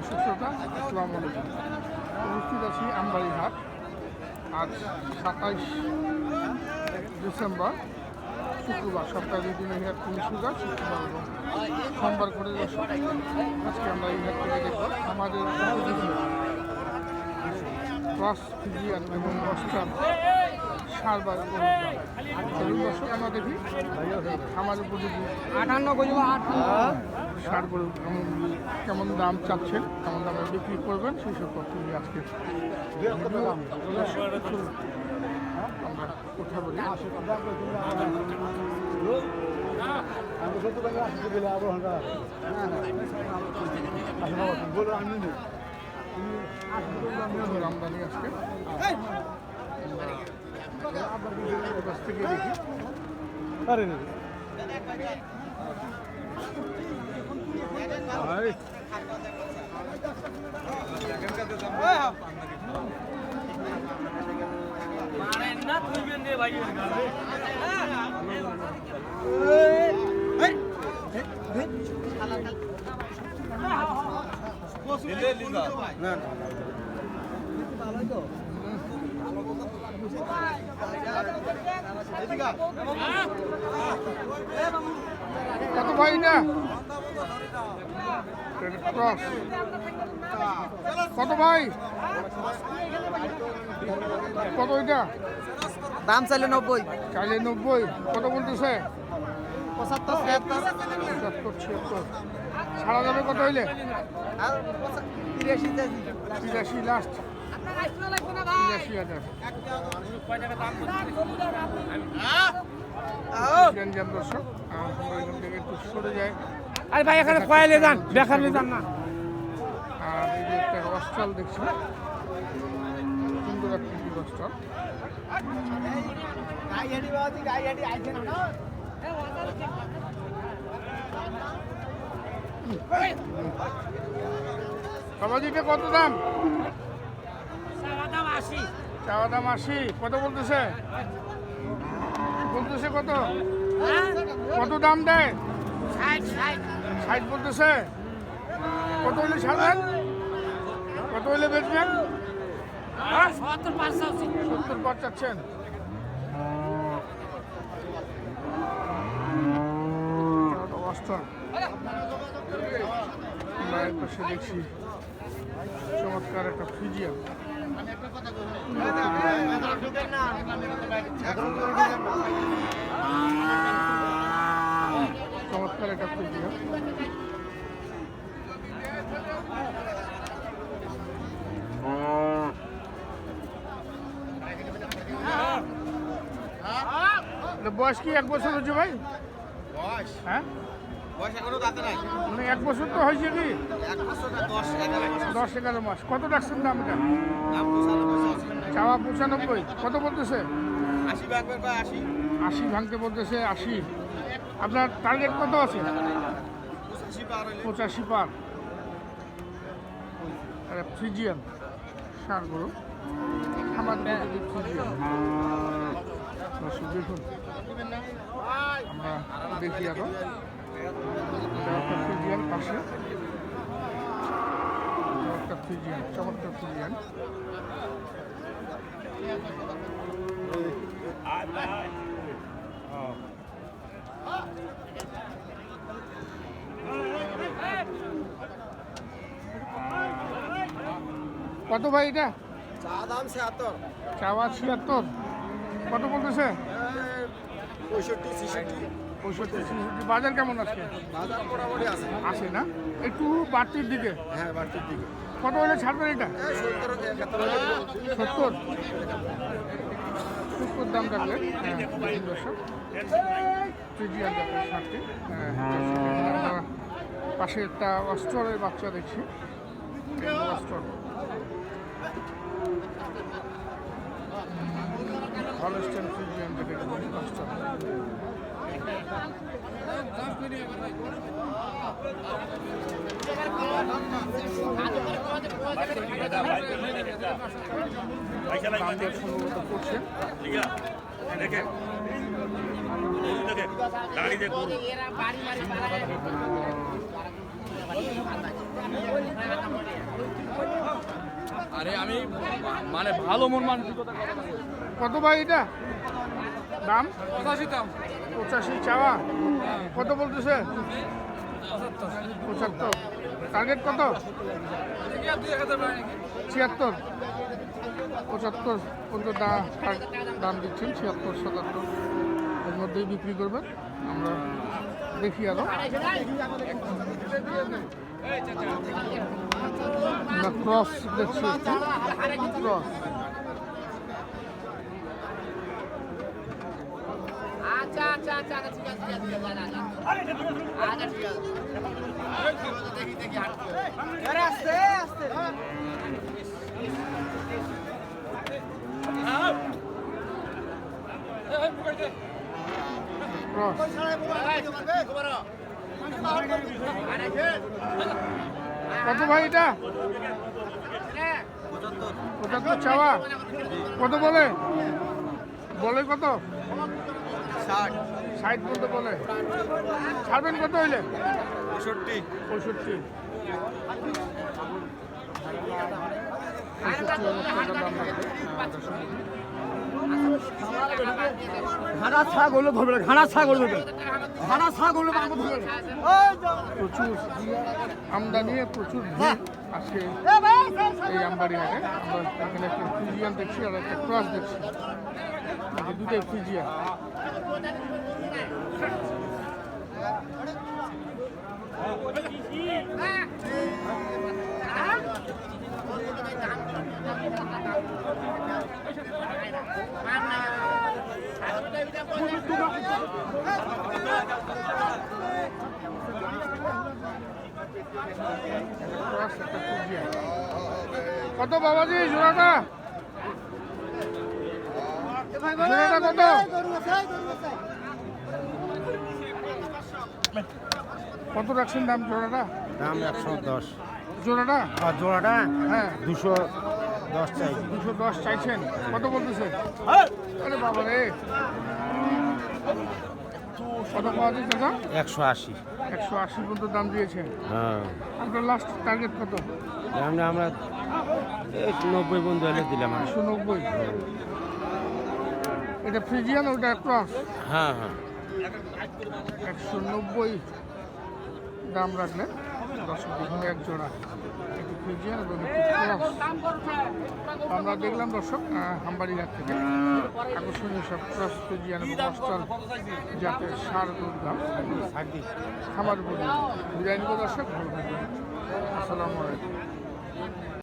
দর্শক শ্রোতা আসসালামু আলাইকুম উপস্থিত আছি আমবাড়ি আজ সাতাইশ ডিসেম্বর, শুক্রবার। সপ্তাহে দুই দিনের হাট খুবই শুক্রবার এবং সোমবার করে দর্শক আজকে আমরা এই থেকে দেখব আমাদের ক্রস ফিজিয়ান এবং অস্টার সার বা গরুর দাম। চলুন দর্শক, আমরা দেখি আমাদের উপযোগী। আটান্ন। কইব আটান্ন সার গরু কেমন দাম চাচ্ছেন, কেমন দামে বিক্রি করবেন, সেই সব তথ্য আজকে কথা বলি আমদানি আজকে দেখি না না কত ভাই না? কত ভাই? কত এটা দাম চাইলে নব্বই। চাইলে নব্বই। কত বলতেছে? পঁচাত্তর ছিয়াত্তর। পঁচাত্তর ছিয়াত্তর। ছাড়া যাবে কত হইলে? তিরাশি তিরাশি লাস্ট যাই আরে ভাই এখানে কয়ালে যান দেখালে যান না। আর এই যে একটা হস্টাল দেখছি সুন্দর একটি কত দাম? চাওয়া দাম আশি কত বলতেছে? বলতেছে কত? কত দাম দেয়? ষাট বলতেছে? কত হইলে ছাড়বেন? কত হইলে বেচবেন? সত্তর পাঁচ চাচ্ছেন। দেখছি। চমৎকার একটা ফিজিয়াম চমৎকার একটা ফিজিয়াম বয়স কি? এক বছর হচ্ছে ভাই? বয়স। হ্যাঁ? মানে এক বছর তো হয়েছে কি? দশ এগারো মাস। কত রাখছেন দাম এটা দাম পঁচানব্বই আছে চাওয়া পঁচানব্বই। কত বলতেছে? আশি ভাঙতে বলতেছে আশি। আপনার টার্গেট কত আছে? পঁচাশি পার ফ্রিজিয়ান সার গরু। দেখুন। আমরা দেখি আরও। পাশে। একটা চমৎকার কত ভাই এটা? চা দাম ছিয়াত্তর। চাওয়া ছিয়াত্তর। কত বলতেছে? পঁয়ষট্টি ছিষট্টি। পঁয়ষট্টি ছিষট্টি বাজার কেমন আছে বাজার মোটামুটি আছে। আসে না? একটু বাড়তির দিকে? হ্যাঁ বাড়তির দিকে। কত হলে ছাড়বেন এটা? সত্তর সত্তর? দাম আমরা পাশে একটা অস্ট্রের বাচ্চা দেখছি। অস্ট্র হলস্টেন ফ্রিজিয়ান বলি অস্ট্র গরু আমি মানে ভালো মন মানসিকতা কত ভাই এটা? দাম? পঁচাশি দাম। পঁচাশি চাওয়া? কত বলতেছে? পঁচাত্তর। টার্গেট কত? ছিয়াত্তর। পঁচাত্তর পর্যন্ত দাম দিচ্ছেন ছিয়াত্তর সাতাত্তর। এর মধ্যেই বিক্রি করবেন। আমরা দেখি আরও। আমরা ক্রস দেখছি ক্রস কত ভাই এটা? কত বলে? বলে কত? ষাট। পর্যন্ত বলে। ছাড়বেন কত হইলে? পঁয়ষট্টি। পঁয়ষট্টি। পঁয়ষট্টি হাজার টাকা দাম লাগবে ঘাড়া ছাগল ধরবে ঘাড়া ছাগল ধরবে। ঘাড়া ছাগল ধরবে প্রচুর আমদানি প্রচুর আজকে এই আমবাড়ি হাটে আমরা এখানে একটা ফিজিয়ান দেখছি আর একটা ক্রস দেখছি এই যে দুটাই ফিজিয়ান ক্রস একটা ফিজিয়ান কত বাবাজি জোড়াটা? জোড়াটা কত? কত রাখছেন দাম জোড়াটা? দাম একশো দশ। জোড়াটা? আর জোড়াটা হ্যাঁ। দুশো দশ চাই। দুশো দশ চাইছেন। কত বলতেছে? আরে বাবা রে। কত পাওয়া যাচ্ছে দাদা? একশো আশি। একশো আশি পর্যন্ত দাম দিয়েছেন। হ্যাঁ। আপনার লাস্ট টার্গেট কত? আমরা আমরা নব্বই বন্ধু এলে দিলাম একশো নব্বই? এটা ফ্রিজিয়ান ওটা ক্রস? হ্যাঁ হ্যাঁ। একশো নব্বই দাম রাখলেন দর্শক এক জোড়া। একটি ফ্রিজিয়ান এবং ক্রস। আমরা দেখলাম দর্শক আহ, হামবাড়িঘাট থেকে। আকর্ষণীয় সব ক্রস ফ্রিজিয়ান এবং অস্টাল জাতের সার গরুর দাম খামার বলি বিদায় নিব দর্শক ভালো থাকবেন। আসসালামু আলাইকুম।